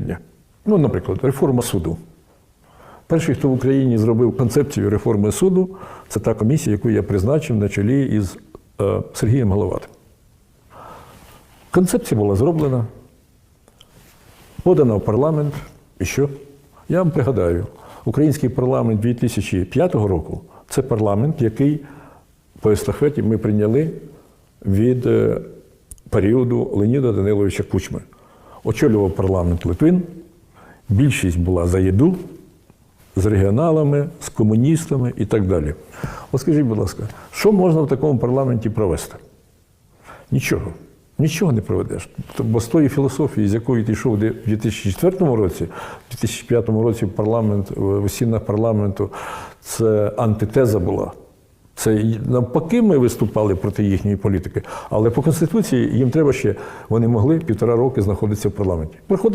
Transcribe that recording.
дня. Ну, наприклад, реформа суду. Перший, хто в Україні зробив концепцію реформи суду, це та комісія, яку я призначив на чолі із е, Сергієм Головатим. Концепція була зроблена, подана в парламент. І що? Я вам пригадаю, український парламент 2005 року це парламент, який по естафеті ми прийняли від е, періоду Леоніда Даниловича Кучми. Очолював парламент Литвин, більшість була за їду, з регіоналами, з комуністами і так далі. От скажіть, будь ласка, що можна в такому парламенті провести? Нічого. Нічого не проведеш. Бо з тої філософії, з якою ти йшов у 2004 році, в 2005 році парламент, в стінах парламенту, це антитеза була. Це навпаки, ми виступали проти їхньої політики, але по Конституції їм треба ще, вони могли півтора роки знаходитися в парламенті.